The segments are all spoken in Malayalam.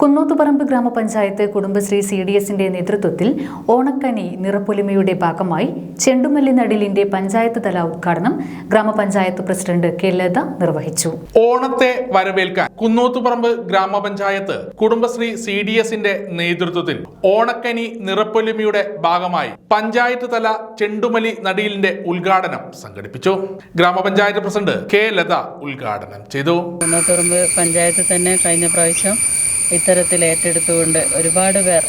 കുന്നോത്തുപറമ്പ് ഗ്രാമപഞ്ചായത്ത് കുടുംബശ്രീ സി ഡി എസിന്റെ നേതൃത്വത്തിൽ ഓണക്കനി നിറപ്പൊലിമയുടെ ഭാഗമായി ചെണ്ടുമല്ലി നടിലിന്റെ പഞ്ചായത്ത് തല ഉദ്ഘാടനം ഗ്രാമപഞ്ചായത്ത് പ്രസിഡന്റ് കെ ലത നിർവഹിച്ചു. ഓണത്തെ വരവേൽക്കാൻ കുന്നോത്തുപറമ്പ് ഗ്രാമപഞ്ചായത്ത് കുടുംബശ്രീ സി ഡി എസിന്റെ നേതൃത്വത്തിൽ ഓണക്കനി നിറപ്പൊലിമയുടെ ഭാഗമായി പഞ്ചായത്ത് തല ചെണ്ടുമല്ലി നടിലിന്റെ ഉദ്ഘാടനം സംഘടിപ്പിച്ചു. ഗ്രാമപഞ്ചായത്ത് പ്രസിഡന്റ് കെ ലത ഉദ്ഘാടനം ചെയ്തു. കുന്നോത്തുപറമ്പ് പഞ്ചായത്ത് തന്നെ കഴിഞ്ഞ പ്രാവശ്യം ഇത്തരത്തിൽ ഏറ്റെടുത്തുകൊണ്ട് ഒരുപാട് പേർ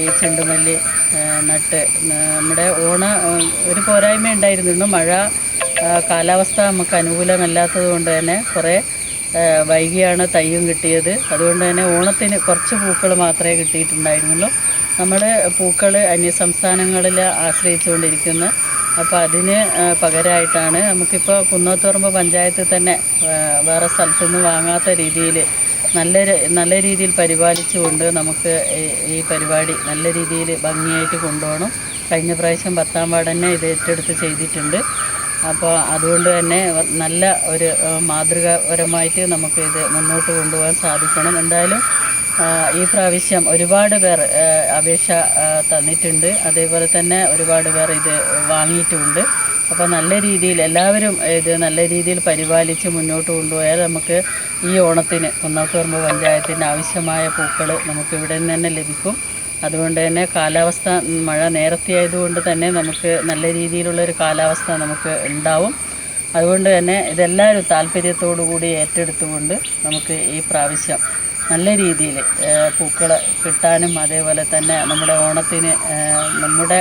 ഈ ചെണ്ടുമല്ലി നട്ട് നമ്മുടെ ഓണ ഒരു പോരായ്മ ഉണ്ടായിരുന്നു മഴ കാലാവസ്ഥ നമുക്ക് അനുകൂലമല്ലാത്തത് കൊണ്ട് തന്നെ കുറേ വൈകിയാണ് തയ്യും കിട്ടിയത്. അതുകൊണ്ട് തന്നെ ഓണത്തിന് കുറച്ച് പൂക്കൾ മാത്രമേ കിട്ടിയിട്ടുണ്ടായിരുന്നുള്ളൂ. നമ്മൾ പൂക്കൾ അന്യസംസ്ഥാനങ്ങളിൽ ആശ്രയിച്ചുകൊണ്ടിരിക്കുന്ന. അപ്പോൾ അതിന് പകരമായിട്ടാണ് നമുക്കിപ്പോൾ കുന്നോത്തുറമ്പ് പഞ്ചായത്തിൽ തന്നെ വേറെ സ്ഥലത്തുനിന്ന് വാങ്ങാത്ത രീതിയിൽ നല്ല നല്ല രീതിയിൽ പരിപാലിച്ചുകൊണ്ട് നമുക്ക് ഈ- പരിപാടി നല്ല രീതിയിൽ ഭംഗിയായിട്ട് കൊണ്ടുപോകണം. കഴിഞ്ഞ പ്രാവശ്യം പത്താം വാർഡ് തന്നെ ഇത് ഏറ്റെടുത്ത് ചെയ്തിട്ടുണ്ട്. അപ്പോൾ അതുകൊണ്ട് തന്നെ നല്ല ഒരു മാതൃകാപരമായിട്ട് നമുക്ക് ഇത് മുന്നോട്ട് കൊണ്ടുപോകാൻ സാധിക്കണം. എന്തായാലും ഈ പ്രാവശ്യം ഒരുപാട് പേർ അപേക്ഷ തന്നിട്ടുണ്ട്. അതേപോലെ തന്നെ ഒരുപാട് പേർ ഇത് വാങ്ങിയിട്ടുമുണ്ട് അപ്പോൾ നല്ല രീതിയിൽ എല്ലാവരും ഇത് നല്ല രീതിയിൽ പരിപാലിച്ച് മുന്നോട്ട് കൊണ്ടുപോയാൽ നമുക്ക് ഈ ഓണത്തിന് കുന്നോത്തുപറമ്പ് പഞ്ചായത്തിന് ആവശ്യമായ പൂക്കൾ നമുക്ക് ഇവിടെ നിന്ന് തന്നെ ലഭിക്കും. അതുകൊണ്ട് തന്നെ കാലാവസ്ഥ മഴ നേരത്തെ ആയതുകൊണ്ട് തന്നെ നമുക്ക് നല്ല രീതിയിലുള്ളൊരു കാലാവസ്ഥ നമുക്ക് ഉണ്ടാവും. അതുകൊണ്ട് തന്നെ ഇതെല്ലാവരും താല്പര്യത്തോടു കൂടി ഏറ്റെടുത്തുകൊണ്ട് നമുക്ക് ഈ പ്രാവശ്യം നല്ല രീതിയിൽ പൂക്കൾ കിട്ടാനും അതേപോലെ തന്നെ നമ്മുടെ ഓണത്തിന് നമ്മുടെ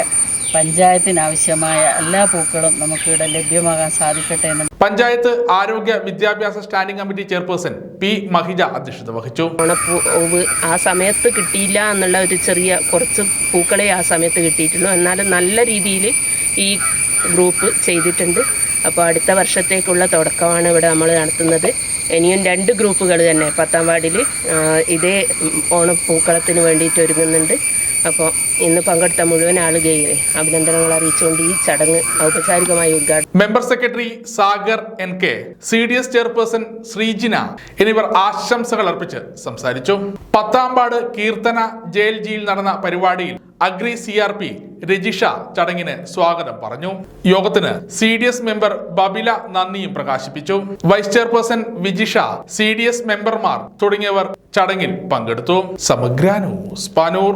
പഞ്ചായത്തിന് ആവശ്യമായ എല്ലാ പൂക്കളും നമുക്കിവിടെ ലഭ്യമാകാൻ സാധിക്കട്ടെ എന്ന് പഞ്ചായത്ത് ആരോഗ്യ വിദ്യാഭ്യാസ standing committee chairperson P Mahija അധ്യക്ഷത വഹിച്ചു. ഓണപ്പൂവ് ആ സമയത്ത് കിട്ടിയില്ല എന്നുള്ള ഒരു ചെറിയ കുറച്ച് പൂക്കളെ ആ സമയത്ത് കിട്ടിയിട്ടുള്ളൂ. എന്നാലും നല്ല രീതിയിൽ ഈ ഗ്രൂപ്പ് ചെയ്തിട്ടുണ്ട്. അപ്പോൾ അടുത്ത വർഷത്തേക്കുള്ള തുടക്കമാണ് ഇവിടെ നമ്മൾ നടത്തുന്നത്. ഇനിയും രണ്ട് ഗ്രൂപ്പുകൾ തന്നെ പത്താം വാർഡിൽ ഇതേ ഓണപ്പൂക്കളത്തിന് വേണ്ടിയിട്ട് ഒരുങ്ങുന്നുണ്ട്. അപ്പോൾ ഇന്ന് പങ്കെടുത്ത മുഴുവൻ ആളുകളെ അഭിനന്ദനങ്ങൾ അറിയിച്ചുകൊണ്ട് ഈ ചടങ്ങ് ഔപചാരികമായി ഉദ്ഘാടനം member secretary Sagar N K C D S chairperson Sreejina എന്നിവർ ആശംസകൾ അർപ്പിച്ച് സംസാരിച്ചു. പത്താമ്പാട് കീർത്തന ജയിൽ ജിയിൽ നടന്ന പരിപാടിയിൽ agri C R P Rajisha ചടങ്ങിന് സ്വാഗതം പറഞ്ഞു. യോഗത്തിന് C D S member Babila നന്ദിയും പ്രകാശിപ്പിച്ചു. Vice chairperson Vijisha C D S മെമ്പർമാർ തുടങ്ങിയവർ ചടങ്ങിൽ പങ്കെടുത്തു. സമഗ്ര പാനൂർ.